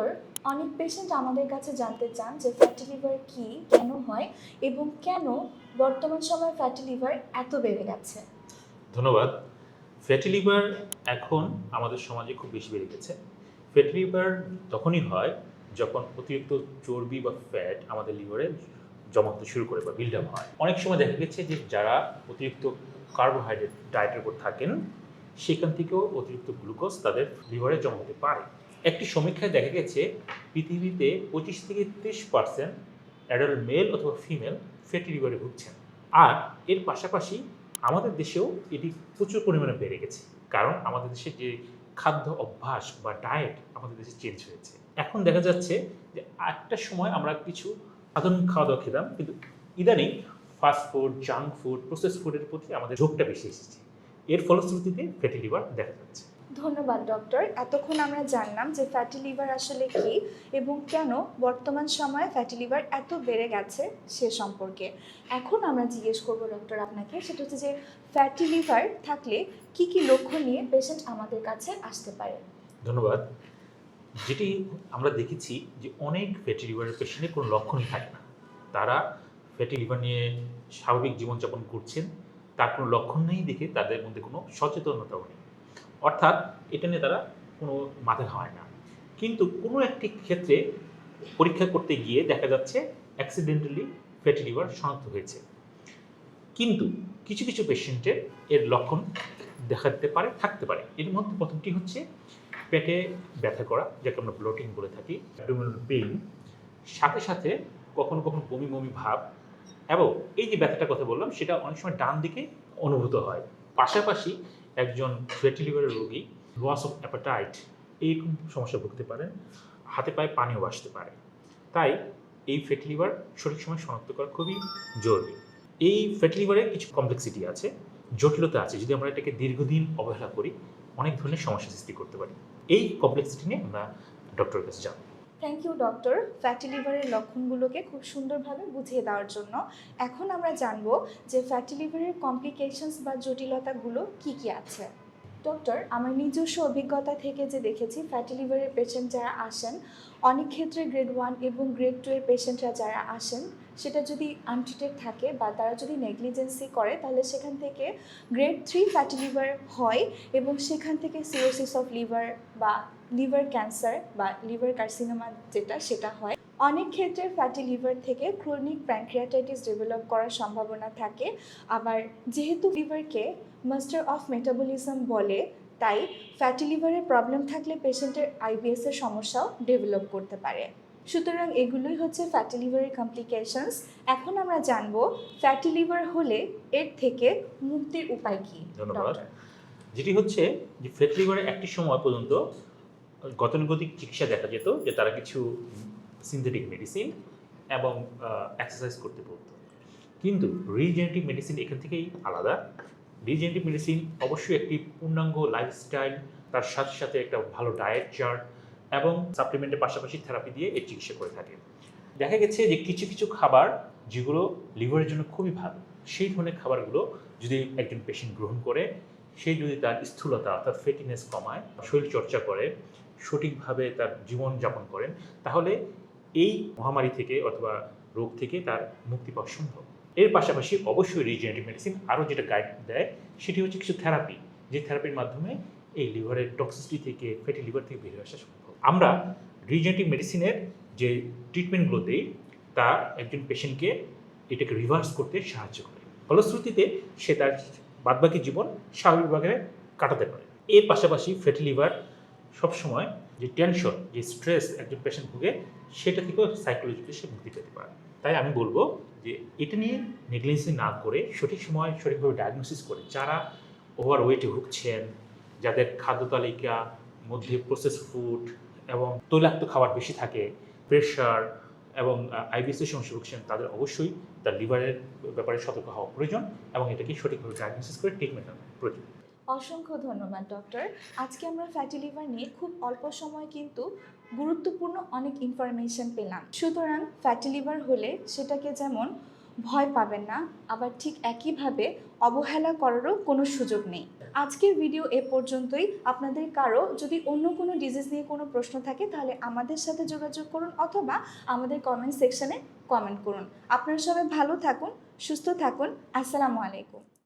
Doctor অনেক patient আমাদের কাছে জানতে চান যে ফ্যাটি লিভার কি, কেন হয় এবং কেন বর্তমান সময়ে ফ্যাটি লিভার এত বেড়ে গেছে। ধন্যবাদ। ফ্যাটি লিভার এখন আমাদের সমাজে খুব বেশি বেড়ে গেছে। ফ্যাটি লিভার তখনই হয় যখন অতিরিক্ত চর্বি বা ফ্যাট আমাদের লিভারে জমা হতে শুরু করে বা বিল্ড আপ হয়। অনেক সময় দেখা গেছে যে যারা অতিরিক্ত কার্বোহাইড্রেট ডায়েটের উপর থাকেন, সেখান থেকেও অতিরিক্ত গ্লুকোজ তাদের লিভারে জমা হতে পারে। একটি সমীক্ষায় দেখা গেছে, পৃথিবীতে পঁচিশ থেকে তিরিশ পার্সেন্ট অ্যাডাল্ট মেল অথবা ফিমেল ফ্যাটি লিভারে ভুগছেন। আর এর পাশাপাশি আমাদের দেশেও এটি প্রচুর পরিমাণে বেড়ে গেছে। কারণ আমাদের দেশে যে খাদ্য অভ্যাস বা ডায়েট আমাদের দেশে চেঞ্জ হয়েছে। এখন দেখা যাচ্ছে যে একটা সময় আমরা কিছু সাধারণ খাওয়া দাওয়া খেতাম, কিন্তু ইদানিং fast food junk food process ফুডের প্রতি আমাদের ঝোঁকটা বেশি এসেছে। এর ফলশ্রুতিতে ফ্যাটি লিভার দেখা যাচ্ছে। ধন্যবাদ ডক্টর এতক্ষণ আমরা জানলাম যে ফ্যাটি লিভার আসলে কি এবং কেন বর্তমান সময়ে ফ্যাটি লিভার এত বেড়ে গেছে সে সম্পর্কে। এখন আমরা জিজ্ঞেস করব ডক্টর আপনাকে। সেটা হচ্ছে যে ফ্যাটি লিভার থাকলে কি কি লক্ষণ নিয়ে পেশেন্ট আমাদের কাছে আসতে পারে? ধন্যবাদ। যেটি আমরা দেখেছি যে অনেক ফ্যাটি লিভারের পেশেন্টের কোনো লক্ষণই থাকে না। তারা ফ্যাটি লিভার নিয়ে স্বাভাবিক জীবনযাপন করছেন, তার কোনো লক্ষণ নেই দেখে তাদের মধ্যে কোনো সচেতনতাও নেই। অর্থাৎ এটা নিয়ে তারা কোনো মাথা হয় না। কিন্তু কোনো একটি ক্ষেত্রে পরীক্ষা করতে গিয়ে দেখা যাচ্ছে অ্যাক্সিডেন্টালি ফ্যাটি লিভার শনাক্ত হয়েছে। কিন্তু কিছু কিছু পেশেন্টের এর লক্ষণ দেখা দিতে পারে, থাকতে পারে। এর মধ্যে প্রথমটি হচ্ছে পেটে ব্যথা করা, যাকে আমরা ব্লোটিং বলে থাকি অ্যাবডোমিনাল পেইন সাথে সাথে কখনো কখনো বমি বমি ভাব এবং এই যে ব্যথাটার কথা বললাম, সেটা অনেক সময় ডান দিকে অনুভূত হয়। পাশাপাশি একজন ফ্যাটি লিভারের রোগী লস অফ অ্যাপাটাইট এইরকম সমস্যা ভুগতে পারেন হাতে পায়ে পানিও আসতে পারে। তাই এই ফ্যাটি লিভার সঠিক সময় শনাক্ত করা খুবই জরুরি। এই ফ্যাটি লিভারের কিছু কমপ্লেক্সিটি আছে, জটিলতা আছে। যদি আমরা এটাকে দীর্ঘদিন অবহেলা করি, অনেক ধরনের সমস্যা সৃষ্টি করতে পারি। এই কমপ্লেক্সিটি নিয়ে আমরা ডক্টরের কাছে যাব থ্যাংক ইউ ডক্টর ফ্যাটি লিভারের লক্ষণগুলোকে খুব সুন্দরভাবে বুঝিয়ে দেওয়ার জন্য এখন আমরা জানব যে ফ্যাটি লিভারের কমপ্লিকেশনস বা জটিলতাগুলো কি কি আছে। ডক্টর আমার নিজস্ব অভিজ্ঞতা থেকে যে দেখেছি ফ্যাটি লিভারের পেশেন্ট যারা আসেন, অনেক ক্ষেত্রে গ্রেড ওয়ান এবং গ্রেড টু এর পেশেন্টরা যারা আসেন, সেটা যদি আনট্রিটেড থাকে বা তারা যদি নেগলিজেন্সি করে, তাহলে সেখান থেকে গ্রেড থ্রি ফ্যাটি লিভার হয় এবং সেখান থেকে সিরোসিস অফ লিভার বা লিভার ক্যান্সার বা লিভার কার্সিনোমা যেটা, সেটা হয়। অনেক ক্ষেত্রে ফ্যাটি লিভার থেকে ক্রনিক প্যানক্রিয়াটাইটিস ডেভেলপ করার সম্ভাবনা থাকে। আবার যেহেতু লিভারকে মাস্টার অফ মেটাবলিজম বলে তাই ফ্যাটি লিভারের প্রবলেম থাকলে পেশেন্টের আইবিএস এর সমস্যাও ডেভেলপ করতে পারে। সুতরাং এগুলোই হচ্ছে ফ্যাটি লিভারের কমপ্লিকেশনস এখন আমরা জানব ফ্যাটি লিভার হলে এর থেকে মুক্তির উপায় কী? ধন্যবাদ। যেটি হচ্ছে যে ফ্যাটি লিভারের একটি সময় পর্যন্ত গতানুগতিক চিকিৎসা দেখা যেত যে তারা কিছু সিনথেটিক মেডিসিন এবং এক্সারসাইজ করতে বলতো। কিন্তু রিজেনেটিভ মেডিসিন এখান থেকেই আলাদা। রিজেনেটিভ মেডিসিন অবশ্যই একটি পূর্ণাঙ্গ লাইফস্টাইল তার সাথে সাথে একটা ভালো ডায়েট চার্ট এবং সাপ্লিমেন্টের পাশাপাশি থেরাপি দিয়ে এর চিকিৎসা করে থাকে। দেখা গেছে যে কিছু কিছু খাবার যেগুলো লিভারের জন্য খুবই ভালো, সেই ধরনের খাবারগুলো যদি একজন পেশেন্ট গ্রহণ করে, সে যদি তার স্থূলতা অর্থাৎ ফেটিনেস কমায়, শরীর চর্চা করে, সঠিকভাবে তার জীবনযাপন করেন, তাহলে এই মহামারী থেকে অথবা রোগ থেকে তার মুক্তি পাওয়া সম্ভব। এর পাশাপাশি অবশ্যই রিজেনারেটিভ মেডিসিন আরও যেটা গাইড দেয়, সেটি হচ্ছে কিছু থেরাপি যে থেরাপির মাধ্যমে এই লিভারের টক্সিসিটি থেকে ফ্যাটি লিভার থেকে বেরিয়ে আসা সম্ভব। আমরা রিজেনারেটিভ মেডিসিনের যে ট্রিটমেন্টগুলো দিই, তা একজন পেশেন্টকে এটাকে রিভার্স করতে সাহায্য করে। ফলশ্রুতিতে সে তার বাদবাকি জীবন স্বাভাবিকভাবে কাটাতে পারে। এর পাশাপাশি ফ্যাটি লিভার সবসময় যে টেনশন যে স্ট্রেস একজন পেশেন্ট ভুগে, সেটা থেকেও সাইকোলজিতে সে মুক্তি পেতে পারে। তাই আমি বলব যে এটা নিয়ে নেগলিজেন্সি না করে সঠিক সময় সঠিকভাবে ডায়াগনোসিস করে যারা ওভার ওয়েটে ভুগছেন, যাদের খাদ্য তালিকা, মধ্যে প্রসেস ফুড এবং তৈলাক্ত খাবার বেশি থাকে প্রেশার এবং আইবিএসের সমস্যা ভুগছেন, তাদের অবশ্যই তার লিভারের ব্যাপারে সতর্ক হওয়া প্রয়োজন এবং এটাকে সঠিকভাবে ডায়াগনোসিস করে ট্রিটমেন্ট প্রয়োজন। অসংখ্য ধন্যবাদ ডক্টর আজকে আমরা ফ্যাটি লিভার নিয়ে খুব অল্প সময় কিন্তু গুরুত্বপূর্ণ অনেক ইনফরমেশন পেলাম। সুতরাং ফ্যাটি লিভার হলে সেটাকে যেমন ভয় পাবেন না, আবার ঠিক একইভাবে অবহেলা করারও কোনো সুযোগ নেই। আজকের ভিডিও এ পর্যন্তই। আপনাদের কারও যদি অন্য কোনো ডিজিজ নিয়ে কোনো প্রশ্ন থাকে, তাহলে আমাদের সাথে যোগাযোগ করুন অথবা আমাদের কমেন্ট সেকশনে কমেন্ট করুন। আপনারা সবাই ভালো থাকুন, সুস্থ থাকুন। আসসালামু আলাইকুম।